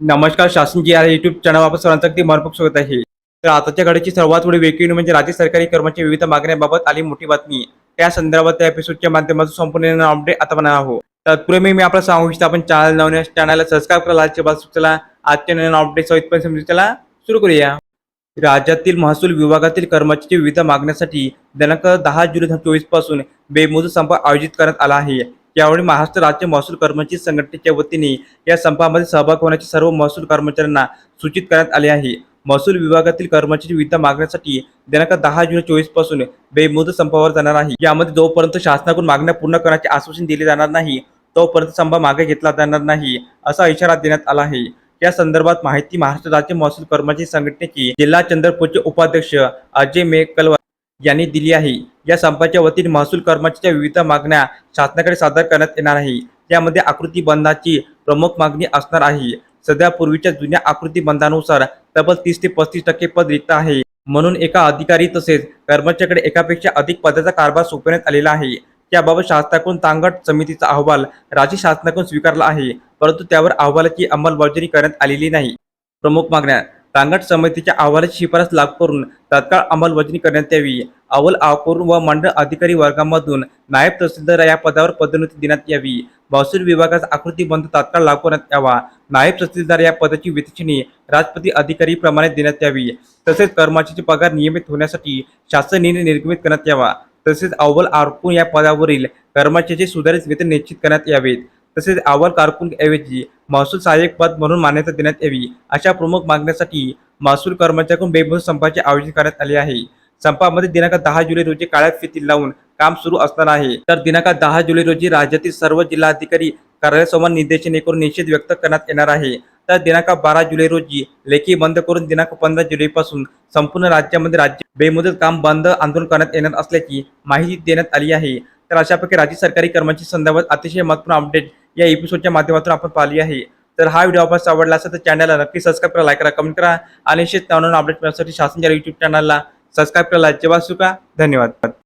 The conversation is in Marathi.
नमस्कार शासन जी आहे युट्यूब चॅनल आपण सर्वांचं अगदी मनपूर्वक स्वागत आहे. तर आताच्या घडीची सर्वात मोठी वेगळी म्हणजे राज्य सरकारी कर्मचारी विविध मागण्याबाबत आली मोठी बातमी. त्या संदर्भात त्या एपिसोडच्या माध्यमातून संपूर्ण अपडेट आता म्हणणार आहोत. तत्पूर्वी मी आपला सांगू इच्छितो आपण चॅनल नवीन चॅनलला सबस्क्राईब करा लालचे बाजू चला. आजच्या नवीन अपडेट सहित पण समजू चला. सुरू करूया. राज्यातील महसूल विभागातील कर्मचारी विविध मागण्यासाठी दिनांक दहा जुलै चोवीसपासून बेमुदत संप आयोजित करण्यात आला आहे. यावेळी महाराष्ट्र राज्य महसूल कर्मचारी संघटनेच्या वतीने या संपामध्ये सहभाग होण्याचे सर्व महसूल कर्मचाऱ्यांना सूचित करण्यात आले आहे. महसूल विभागातील कर्मचारी विविध मागण्यासाठी दिनांक दहा जून चोवीसपासून बेमुदत संपावर जाणार आहे. यामध्ये जोपर्यंत शासनाकडून मागण्या पूर्ण करण्याचे आश्वासन दिले जाणार नाही तोपर्यंत संप मागे घेतला जाणार नाही असा इशारा देण्यात आला आहे. या संदर्भात माहिती महाराष्ट्र राज्य महसूल कर्मचारी संघटनेची जिल्हा चंद्रपूरचे उपाध्यक्ष अजय मेकलवार यांनी दिली आहे. या संपाच्या वतीने महसूल कर्मचाऱ्यांच्या विविध मागण्या शासनाकडे सादर करण्यात येणार आहे. त्यामध्ये आकृती बंधाची प्रमुख मागणी असणार आहे. सध्या पूर्वीच्या जुन्या आकृती बंधानुसार तब्बल तीस ते पस्तीस टक्के पद रिक्त आहे. म्हणून एका अधिकारी तसेच कर्मचाऱ्याकडे एकापेक्षा अधिक पदाचा कारभार सोपवण्यात आलेला आहे. त्याबाबत शासनाकडून तांगट समितीचा अहवाल राज्य शासनाकडून स्वीकारला आहे. परंतु त्यावर अहवालाची अंमलबजावणी करण्यात आलेली नाही. प्रमुख मागण्या रांगण समितीच्या अहवालाची शिफारस लागू करून तत्काळ अंमलबजावणी करण्यात यावी. अहवाल करून व मंडळ अधिकारी वर्गामधून नायब तहसीलदार या पदावर पदोन्नती देण्यात यावी. महसूल विभागाचा आकृतीबंध तात्काळ लागू करण्यात यावा. नायब तहसीलदार या पदाची वितचणी राजपती अधिकारी प्रमाणे देण्यात यावी. तसेच कर्मचाऱ्याचे पगार नियमित होण्यासाठी शासन निर्णय निर्गमित करण्यात यावा. तसेच अव्वल आरकून या पदावरील कर्मचाऱ्याचे सुधारित वेतन निश्चित करण्यात यावेत. तसेच अव्वल कारकून ऐवजी महसूल सहाय्यक पद म्हणून मान्यता देण्यात यावी. अशा प्रमुख मागण्यासाठी महसूल कर्मचाऱ्याकडून बेमुदत संपाचे आयोजन करण्यात आले आहे. संपामध्ये दिनांक दहा जुलै रोजी काळ्या फिती लावून काम सुरू असणार आहे. तर दिनांक दहा जुलै रोजी राज्यातील सर्व जिल्हाधिकारी कार्यालयासमोर निर्देशने करून निषेध व्यक्त करण्यात येणार आहे. तर दिनांक बारा जुलै रोजी लेखी बंद करून दिनांक पंधरा जुलैपासून संपूर्ण राज्यामध्ये राज्य बेमुदत काम बंद आंदोलन करण्यात येणार असल्याची माहिती देण्यात आली आहे. तर अशापैकी राज्य सरकारी कर्मचारी संदर्भात अतिशय महत्त्वपूर्ण अपडेट या एपिसोडच्या माध्यमातून आपण पाहिली आहे. तर हा व्हिडिओ आपण आवडला असेल तर चॅनलला नक्की सबस्क्राईब करा लाईक करा कमेंट करा आणि शेत नवनवीन अपडेट मिळण्यासाठी शासनच्या युट्यूब चॅनलला सबस्क्राईब करायला लाईक जेव्हा सुका धन्यवाद.